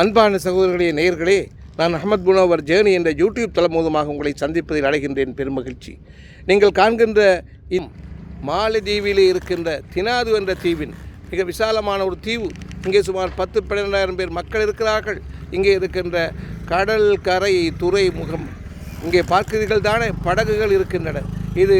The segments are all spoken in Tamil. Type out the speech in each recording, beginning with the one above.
அன்பான சகோதரர்களே நேயர்களே நான் அஹமத் புனோவர் ஜேர்னி என்ற யூடியூப் தளம் மூலமாக உங்களை சந்திப்பதில் அடைகின்றேன் பெருமகிழ்ச்சி நீங்கள் காண்கின்ற இம் மாலத்தீவிலே இருக்கின்ற தினாது என்ற தீவின் மிக விசாலமான ஒரு தீவு. இங்கே சுமார் பத்து பன்னிரெண்டாயிரம் பேர் மக்கள் இருக்கிறார்கள். இங்கே இருக்கின்ற கடல் கரை துறைமுகம் இங்கே பார்க்கிறீர்கள் தானே படகுகள் இருக்கின்றன. இது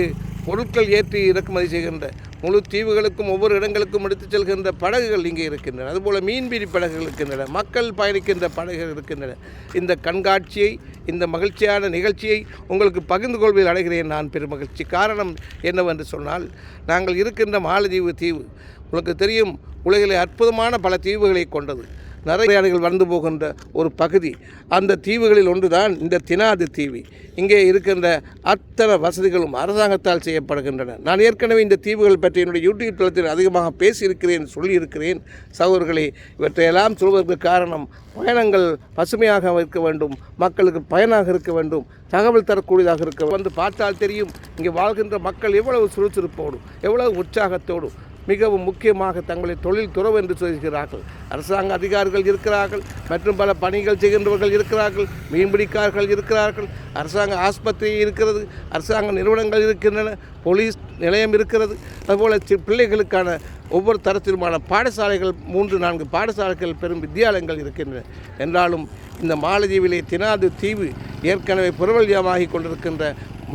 பொருட்கள் ஏற்றி இறக்குமதி செய்கின்ற முழு தீவுகளுக்கும் ஒவ்வொரு இடங்களுக்கும் எடுத்துச் செல்கின்ற படகுகள் இங்கே இருக்கின்றன. அதுபோல் மீன்பிடி படகுகள் இருக்கின்றன. மக்கள் பயணிக்கின்ற படகுகள் இருக்கின்றன. இந்த கண்காட்சியை இந்த மகிழ்ச்சியான நிகழ்ச்சியை உங்களுக்கு பகிர்ந்து கொள்வதில் அடைகிறேன் நான் பெருமகிழ்ச்சி. காரணம் என்னவென்று சொன்னால் நாங்கள் இருக்கின்ற மாலத்தீவு தீவு உங்களுக்கு தெரியும் உலகிலே அற்புதமான பல தீவுகளை கொண்டது. நிறைய பிரயாணிகள் வந்து போகின்ற ஒரு பகுதி. அந்த தீவுகளில் ஒன்றுதான் இந்த தினாது தீவு. இங்கே இருக்கின்ற அத்தனை வசதிகளும் அரசாங்கத்தால் செய்யப்படுகின்றன. நான் ஏற்கனவே இந்த தீவுகள் பற்றி என்னுடைய யூடியூப் தளத்தில் அதிகமாக பேசியிருக்கிறேன் சொல்லியிருக்கிறேன். சகோதரர்களே இவற்றையெல்லாம் சொல்வதற்கு காரணம் பயணங்கள் பசுமையாக இருக்க வேண்டும் மக்களுக்கு பயனாக இருக்க வேண்டும் தகவல் தரக்கூடியதாக இருக்க வந்து பார்த்தால் தெரியும் இங்கே வாழ்கின்ற மக்கள் எவ்வளவு சுறுசுறுப்போடும் எவ்வளவு உற்சாகத்தோடும் மிகவும் முக்கியமாக தங்களை தொழில் துறவு என்று சொல்கிறார்கள். அரசாங்க அதிகாரிகள் இருக்கிறார்கள் மற்றும் பல பணிகள் செய்கின்றவர்கள் இருக்கிறார்கள் மீன்பிடிக்காரர்கள் இருக்கிறார்கள் அரசாங்க ஆஸ்பத்திரி இருக்கிறது அரசாங்க நிறுவனங்கள் இருக்கின்றன போலீஸ் நிலையம் இருக்கிறது. அதுபோல் பிள்ளைகளுக்கான ஒவ்வொரு தரத்திலுமான பாடசாலைகள் மூன்று நான்கு பாடசாலைகள் பெரும் வித்தியாலயங்கள் இருக்கின்றன. என்றாலும் இந்த மாலதீவிலே தினாது தீவு ஏற்கனவே புரவல்யமாகி கொண்டிருக்கின்ற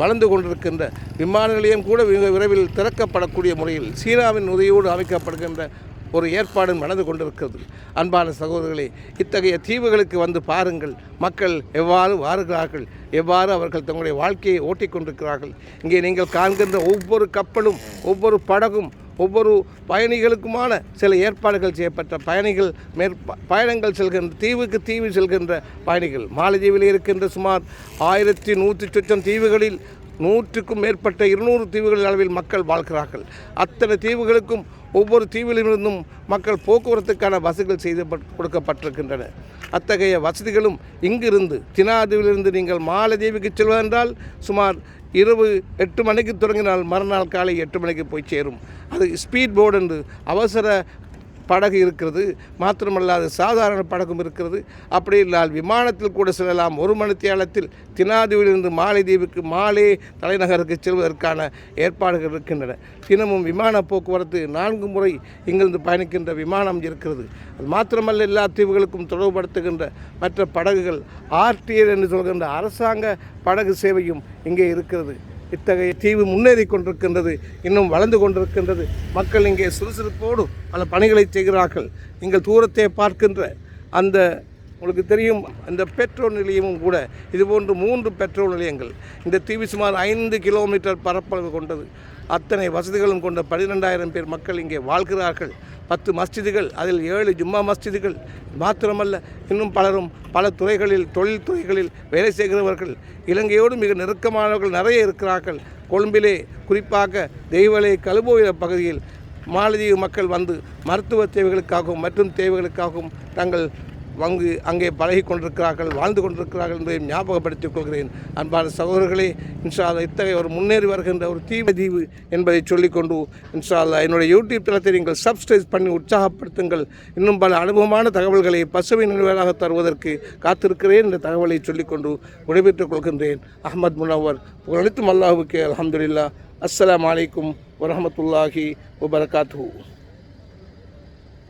வளர்ந்து கொண்டிருக்கின்ற விமான நிலையம் கூட மிக விரைவில் திறக்கப்படக்கூடிய முறையில் சீனாவின் உதவியோடு அமைக்கப்படுகின்ற ஒரு ஏற்பாடு நடந்து கொண்டிருக்கிறது. அன்பான சகோதரர்களே இத்தகைய தீவுகளுக்கு வந்து பாருங்கள். மக்கள் எவ்வாறு வாருகிறார்கள்? எவ்வாறு அவர்கள் தங்களுடைய வாழ்க்கையை ஓட்டிக் கொண்டிருக்கிறார்கள் இங்கே நீங்கள் காண்கின்ற ஒவ்வொரு கப்பலும் ஒவ்வொரு படகும் ஒவ்வொரு பயணிகளுக்குமான சில ஏற்பாடுகள் செய்யப்பட்ட பயணிகள் மேற்ப பயணங்கள் செல்கின்ற தீவுக்கு தீவு செல்கின்ற பயணிகள். மாலத்தீவில் இருக்கின்ற சுமார் ஆயிரத்தி நூற்றி சொச்சம் தீவுகளில் நூற்றுக்கும் மேற்பட்ட இருநூறு தீவுகள் அளவில் மக்கள் வாழ்கிறார்கள். அத்தனை தீவுகளுக்கும் ஒவ்வொரு தீவிலிருந்தும் மக்கள் போக்குவரத்துக்கான வசதிகள் செய்து கொடுக்கப்பட்டிருக்கின்றன. அத்தகைய வசதிகளும் இங்கிருந்து தினாதீவிலிருந்து நீங்கள் மாலதீவுக்கு செல்வதென்றால் சுமார் இரவு எட்டு மணிக்கு தொடங்கினால் மறுநாள் காலை எட்டு மணிக்கு போய் சேரும். அது ஸ்பீட் போர்டு என்று அவசர படகு இருக்கிறது. மாத்திரமல்லாது சாதாரண படகும் இருக்கிறது. அப்படி இல்லால் விமானத்தில் கூட செல்லலாம். ஒரு மணித்தியாலத்தில் தினாதீவிலிருந்து மாலைதீவுக்கு மாலே தலைநகருக்கு செல்வதற்கான ஏற்பாடுகள் இருக்கின்றன. தினமும் விமான போக்குவரத்து நான்கு முறை இங்கிருந்து பயணிக்கின்ற விமானம் இருக்கிறது. அது மாத்திரமல்ல எல்லா தீவுகளுக்கும் தொடர்புபடுத்துகின்ற மற்ற படகுகள் ஆர்டிஎல் என்று சொல்கின்ற அரசாங்க படகு சேவையும் இங்கே இருக்கிறது. இத்தகைய தீவு முன்னேறி கொண்டிருக்கின்றது இன்னும் வளர்ந்து கொண்டிருக்கின்றது. மக்கள் இங்கே சுறுசுறுப்போடு பல பணிகளை செய்கிறார்கள். நீங்கள் தூரத்தை பார்க்கின்ற அந்த உங்களுக்கு தெரியும் இந்த பெட்ரோல் நிலையமும் கூட இதுபோன்று மூன்று பெட்ரோல் நிலையங்கள். இந்த தீவு சுமார் ஐந்து கிலோமீட்டர் பரப்பளவு கொண்டது. அத்தனை வசதிகளும் கொண்ட பன்னிரெண்டாயிரம் பேர் மக்கள் இங்கே வாழ்கிறார்கள். பத்து மஸ்ஜிதுகள் அதில் ஏழு ஜும்மா மஸ்ஜிதுகள். மாத்திரமல்ல இன்னும் பலரும் பல துறைகளில் தொழில் துறைகளில் வேலை செய்கிறவர்கள். இலங்கையோடு மிக நெருக்கமானவர்கள் நிறைய இருக்கிறார்கள். கொழும்பிலே குறிப்பாக தெய்வலை கலுபோயில பகுதியில் மாலத்தீவு மக்கள் வந்து மருத்துவ தேவைகளுக்காகவும் மற்றும் தேவைகளுக்காகவும் தங்கள் வங்கு அங்கே பழகி கொண்டிருக்கிறார்கள் வாழ்ந்து கொண்டிருக்கிறார்கள் என்பதை ஞாபகப்படுத்திக் கொள்கிறேன். அன்பான சகோதரர்களே இன்ஷா இத்தகைய ஒரு முன்னேறி வருகின்ற ஒரு தீவு தீவு என்பதை சொல்லிக்கொண்டு இன்ஷால்லா என்னுடைய யூடியூப் தளத்தை நீங்கள் சப்ஸ்கிரைப் பண்ணி உற்சாகப்படுத்துங்கள். இன்னும் பல அனுபவமான தகவல்களை பசுமை நினைவாக தருவதற்கு காத்திருக்கிறேன் என்ற தகவலை சொல்லிக்கொண்டு விடைபெற்றுக் கொள்கின்றேன். அகமது முனவர் அனைத்தும் அல்லாஹுக்கு அலமதுல்லா அஸ்லாம் வலைக்கும் வரமத்துல்லாஹி வபரகாத்துஹு.